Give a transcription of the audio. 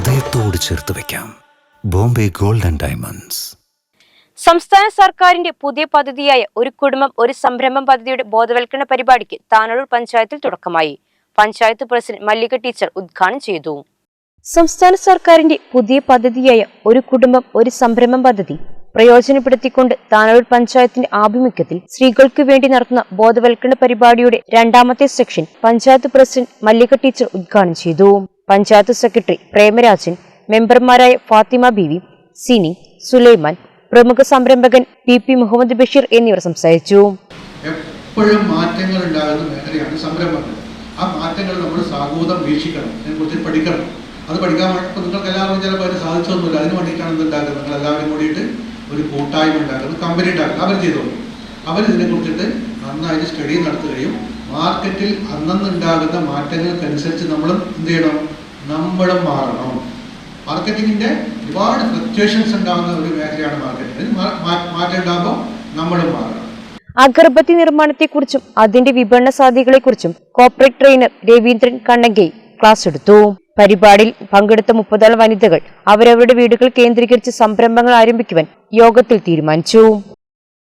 ഹൃദയത്തോട് ചേർത്ത് വെക്കാം. Bombay gold and diamonds. സംസ്ഥാന സർക്കാരിന്റെ പുതിയ പദ്ധതിയായ ഒരു കുടുംബം ഒരു സംരംഭം പദ്ധതിയുടെ ബോധവൽക്കരണ പരിപാടിക്ക് താനൂർ പഞ്ചായത്തിൽ തുടക്കമായി. പഞ്ചായത്ത് പ്രസിഡന്റ് മല്ലിക ടീച്ചർ ഉദ്ഘാടനം ചെയ്തു. സംസ്ഥാന സർക്കാരിന്റെ പുതിയ പദ്ധതിയായ ഒരു കുടുംബം ഒരു സംരംഭം പദ്ധതി പ്രയോജനപ്പെടുത്തിക്കൊണ്ട് താനൂർ പഞ്ചായത്തിന്റെ ആഭിമുഖ്യത്തിൽ സ്ത്രീകൾക്ക് വേണ്ടി നടത്തുന്ന ബോധവൽക്കരണ പരിപാടിയുടെ രണ്ടാമത്തെ section panchayat president Mallika teacher ഉദ്ഘാടനം ചെയ്തു. പഞ്ചായത്ത് സെക്രട്ടറി പ്രേമരാജൻ മെമ്പർമാരായ ഫാത്തിമ ബീവി സിനി സുലൈമാൻ പ്രമുഖ സംരംഭകൻ പി പി മുഹമ്മദ് ബഷീർ എന്നിവർ സംസാരിച്ചു. എപ്പോഴും മാറ്റങ്ങൾ ഉണ്ടാകുന്ന മേഖലയാണ് സംരംഭങ്ങൾ. ആ മാറ്റങ്ങൾ നമ്മൾ സാഹൂതം വീക്ഷിക്കണം അതിനെക്കുറിച്ച് പഠിക്കണം. അത് പഠിക്കാൻ നിങ്ങൾക്ക് എല്ലാവരും ചിലപ്പോൾ അതിന് സാധിച്ചൊന്നുമില്ല. അതിന് വേണ്ടിയിട്ടാണ് ഇത് നിങ്ങൾ എല്ലാവരും കൂടിയിട്ട് ഒരു കൂട്ടായ്മ ഉണ്ടാക്കുന്നത് കമ്പനി ഉണ്ടാക്കുന്നത്. അവർ ചെയ്തോളൂ. അവർ ഇതിനെ ഇതിനെക്കുറിച്ചിട്ട് നന്നായിട്ട് സ്റ്റഡി നടത്തുകയും മാർക്കറ്റിൽ അന്നന്നുണ്ടാകുന്ന മാറ്റങ്ങൾക്കനുസരിച്ച് നമ്മളും എന്ത് ചെയ്യണം? നമ്മളും മാറണം. മാർക്കറ്റിങ്ങിന്റെ ഒരുപാട് ഫ്ലക്ച്വേഷൻസ് ഉണ്ടാകുന്ന ഒരു മേഖലയാണ് മാർക്കറ്റിംഗ് മാറ്റം ഉണ്ടാകുമ്പോൾ നമ്മളും മാറണം. അഗർബത്തി നിർമ്മാണത്തെക്കുറിച്ചും അതിന്റെ വിപണന സാധ്യതകളെക്കുറിച്ചും corporate trainer Raveendran Kannanki class എടുത്തു. പരിപാടിയിൽ പങ്കെടുത്ത മുപ്പതോളം വനിതകൾ അവരവരുടെ വീടുകൾ കേന്ദ്രീകരിച്ച് സംരംഭങ്ങൾ ആരംഭിക്കുവാൻ യോഗത്തിൽ തീരുമാനിച്ചു.